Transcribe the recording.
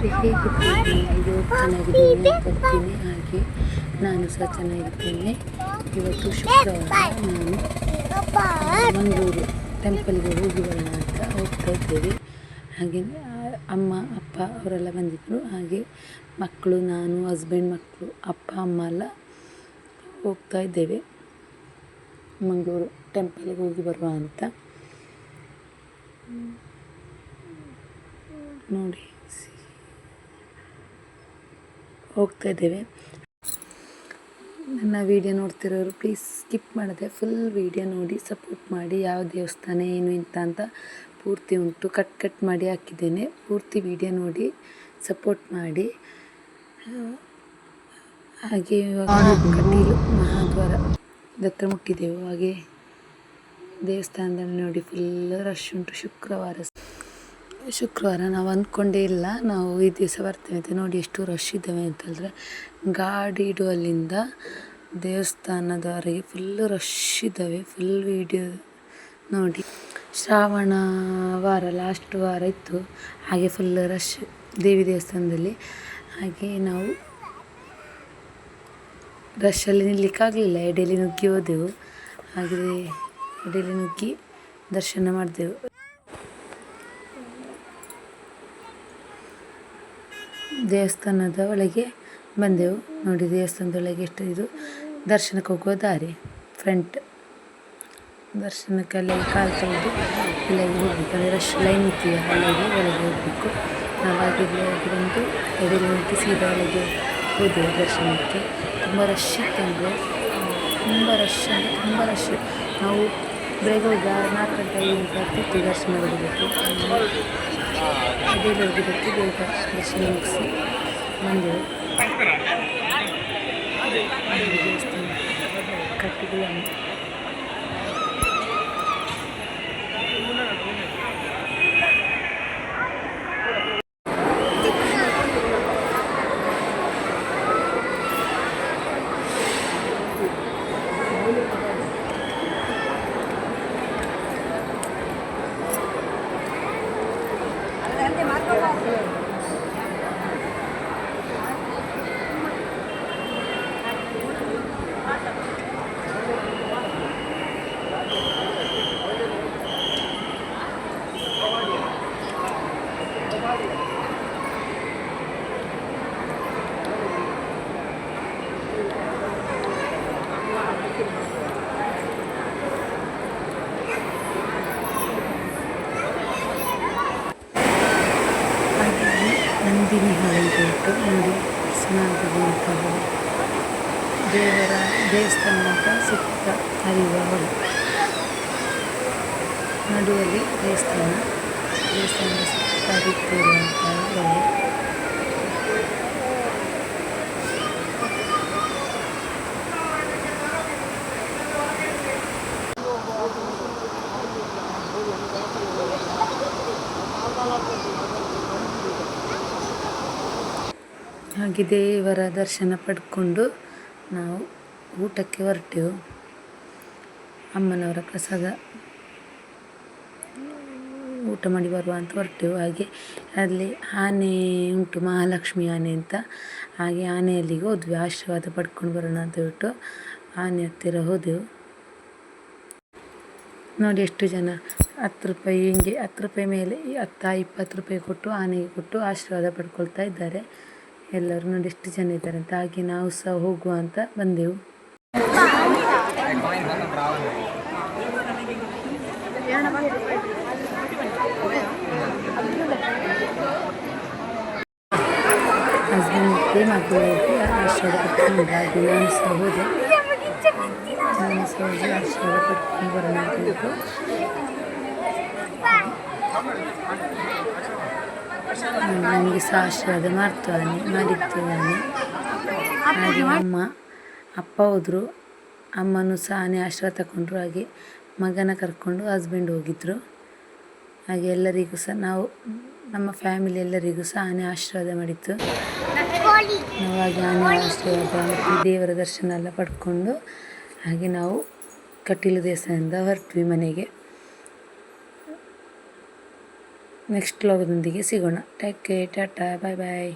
ಎಲ್ಲರೂ ಹೇಗಿದ್ದೀನಿ ಹಾಗೆ ನಾನು ಸಹ ಚೆನ್ನಾಗಿದ್ದೇನೆ ಇವತ್ತು ಶುಕ್ರವಾರ ನಾನು ಮಂಗಳೂರು ಟೆಂಪಲ್ಗೆ ಹೋಗಿ ಬರೋಣ ಅಂತ ಹೋಗ್ತಾ ಇದ್ದೇವೆ. ಹಾಗೆ ಅಮ್ಮ, ಅಪ್ಪ ಅವರೆಲ್ಲ ಬಂದಿದ್ದರು. ಹಾಗೆ ಮಕ್ಕಳು, ನಾನು ಹಸ್ಬೆಂಡ್ ಮಕ್ಕಳು, ಅಪ್ಪ, ಅಮ್ಮ ಎಲ್ಲ ಹೋಗ್ತಾ ಇದ್ದೇವೆ. ಮಂಗಳೂರು ಟೆಂಪಲ್ಗೆ ಹೋಗಿ ಬರುವ ಅಂತ. ನೋಡಿ ಹೋಗ್ತಾ ಇದ್ದೇವೆ. ನನ್ನ ವಿಡಿಯೋ ನೋಡ್ತಿರೋರು ಪ್ಲೀಸ್ ಸ್ಕಿಪ್ ಮಾಡದೆ ಫುಲ್ ವಿಡಿಯೋ ನೋಡಿ ಸಪೋರ್ಟ್ ಮಾಡಿ ಯಾವ ದೇವಸ್ಥಾನ ಏನು ಇಂತ ಅಂತ ಪೂರ್ತಿ ಉಂಟು. ಕಟ್ ಕಟ್ ಮಾಡಿ ಹಾಕಿದ್ದೇನೆ. ಪೂರ್ತಿ ವಿಡಿಯೋ ನೋಡಿ ಸಪೋರ್ಟ್ ಮಾಡಿ. ಹಾಗೆ ಇವಾಗ ಕಟೀಲು ಮಹಾದ್ವಾರ ಹತ್ರ ಮುಟ್ಟಿದ್ದೆವು. ಹಾಗೆ ದೇವಸ್ಥಾನದಲ್ಲಿ ನೋಡಿ ಫುಲ್ ರಶ್ ಉಂಟು ಶುಕ್ರವಾರ ಶುಕ್ರವಾರ ನಾವು ಅಂದ್ಕೊಂಡೇ ಇಲ್ಲ. ನಾವು ಈ ದಿವಸ ಬರ್ತೇವೆ ಅಂತ ನೋಡಿ ಎಷ್ಟು ರಶ್ ಇದ್ದಾವೆ ಅಂತಂದರೆ ಗಾಡಿ ಇಡುವಲ್ಲಿಂದ ದೇವಸ್ಥಾನದವರೆಗೆ ಫುಲ್ಲು ರಶ್ ಇದ್ದಾವೆ ಫುಲ್ ವೀಡಿಯೋ ನೋಡಿ. ಶ್ರಾವಣ ವಾರ ಲಾಸ್ಟ್ ವಾರ ಇತ್ತು. ಹಾಗೆ ಫುಲ್ ರಶ್ ದೇವಿ ದೇವಸ್ಥಾನದಲ್ಲಿ. ಹಾಗೆ ನಾವು ರಶಲ್ಲಿ ನಿಲ್ಲಿಕ್ಕಾಗಲಿಲ್ಲ. ಎಡೆಯಲ್ಲಿ ನುಗ್ಗಿ ಹೋದೆವು. ಹಾಗೆ ಎಡೆಯಲ್ಲಿ ನುಗ್ಗಿ ದರ್ಶನ ಮಾಡಿದೆವು. ದೇವಸ್ಥಾನದ ಒಳಗೆ ಬಂದೆವು. ನೋಡಿ, ದೇವಸ್ಥಾನದೊಳಗೆ ಎಷ್ಟು ಇದು. ದರ್ಶನಕ್ಕೆ ಹೋಗುವ ದಾರಿ. ಫ್ರಂಟ್ ದರ್ಶನಕ್ಕೆ ಅಲ್ಲಿಗೆ ಕಾಲು ತೆಗೆದು ಇಲ್ಲಿಗೆ ಹೋಗಬೇಕು. ಅಂದರೆ ರಶ್ ಲೈನ್ ಇತ್ತು ಅಲ್ಲಿಗೆ ಒಳಗೆ ಹೋಗಬೇಕು. ನಾವು ಹಾಗೆ ಒಳಗೆ ಬಂದು ಎಡೆಯಲ್ಲಿ ಹೋಗಿ ಸೀದಾ ಒಳಗೆ ಹೋದೆವು ದರ್ಶನಕ್ಕೆ. ತುಂಬ ರಶ್ ಇತ್ತಂದರೆ ತುಂಬ ರಶ್ ಅಂದರೆ ತುಂಬ ರಶ್ ನಾವು ಬೇಗ ಹೋಗಿ ನಾಲ್ಕು ಗಂಟೆ ಐದು ಗಂಟೆ ಆಗ್ತಿತ್ತು ದರ್ಶನ ಬರಬೇಕು ಅದೇ ಹೋಗಿದ್ದಕ್ಕೆ ಬೇಗ ದರ್ಶನ ಮುಗಿಸಿ ಬಂದೆವು ದೇವಸ್ಥಾನ ಕಟ್ಟಿಗೆಯನ್ನು ಹಾಗೆ ನಂದಿನಿ ಹಾಲಿಗೆ ಒಂದು ನೋಡಿ ಚೆನ್ನಾಗಿರುವಂತಹ ದೇವರ ದೇವಸ್ಥಾನದ ಸುತ್ತ ಹರಿಯುವ ಹೊಳೆ ನಡುವಲ್ಲಿ ದೇವಸ್ಥಾನ. ದೇವಸ್ಥಾನದ ಸುತ್ತ ಹರಿಯುತ್ತಿರುವಂತಹ ಹೊಳೆ ಹಾಗೆ ದೇವರ ದರ್ಶನ ಪಡ್ಕೊಂಡು ನಾವು ಊಟಕ್ಕೆ ಹೊರಟೆವು. ಅಮ್ಮನವರ ಪ್ರಸಾದ ಊಟ ಮಾಡಿ ಬರುವ ಅಂತ ಹೊರಟೆವು. ಹಾಗೆ ಅಲ್ಲಿ ಆನೆ ಉಂಟು, ಮಹಾಲಕ್ಷ್ಮಿ ಆನೆ ಅಂತ. ಹಾಗೆ ಆನೆಯಲ್ಲಿಗೆ ಹೋದ್ವಿ. ಆಶೀರ್ವಾದ ಪಡ್ಕೊಂಡು ಬರೋಣ ಅಂತ ಹೇಳ್ಬಿಟ್ಟು ಆನೆ ಹತ್ತಿರ ಹೋದೆವು. ನೋಡಿ ಎಷ್ಟು ಜನ. ಹತ್ತು ರೂಪಾಯಿ ಹಿಂಗೆ, ಹತ್ತು ರೂಪಾಯಿ ಮೇಲೆ, ಹತ್ತು, ಇಪ್ಪತ್ತು ರೂಪಾಯಿ ಕೊಟ್ಟು ಆನೆಗೆ ಕೊಟ್ಟು ಆಶೀರ್ವಾದ ಪಡ್ಕೊಳ್ತಾ ಇದ್ದಾರೆ. ಎಲ್ಲರೂ ನೋಡಿ ಎಷ್ಟು ಜನ ಇದ್ದಾರೆ ಅಂತ. ಹಾಗೆ ನಾವು ಸಹ ಹೋಗುವ ಅಂತ ಬಂದೆವು. ಹಸ್ಬೆಂಡ್ ಮಕ್ಕಳು ಆಶೀರ್ವಾದ ಹೋದೆ. ನಾನು ಬರೋಣ ಅಂತ ಹೇಳ್ಬಿಟ್ಟು ನನಗೆ ಸಹ ಆಶೀರ್ವಾದ ಮಾಡ್ತಾನೆ ಮಾಡಿದ್ದಾನೆ ಹಾಗೆ ಅಮ್ಮ, ಅಪ್ಪ ಹೋದರು. ಅಮ್ಮನೂ ಸಹ ಆನೆ ಆಶೀರ್ವಾದ ತಗೊಂಡ್ರು ಹಾಗೆ ಮಗನ ಕರ್ಕೊಂಡು ಹಸ್ಬೆಂಡ್ ಹೋಗಿದ್ದರು ಹಾಗೆ ಎಲ್ಲರಿಗೂ ಸಹ ನಾವು, ನಮ್ಮ ಫ್ಯಾಮಿಲಿ ಎಲ್ಲರಿಗೂ ಸಹ ಆನೆ ಆಶೀರ್ವಾದ ಮಾಡಿತ್ತು. ನಾವು ಹಾಗೆ ಆನೆ ಆಶೀರ್ವಾದ ದೇವರ ದರ್ಶನ ಎಲ್ಲ ಪಡ್ಕೊಂಡು, ಹಾಗೆ ನಾವು ಕಟೀಲು ದೇವಸ್ಥಾನದಿಂದ ಹೊರಟ್ವಿ ಮನೆಗೆ. ನೆಕ್ಸ್ಟ್ ವ್ಲಾಗದೊಂದಿಗೆ ಸಿಗೋಣ. Take care tata bye bye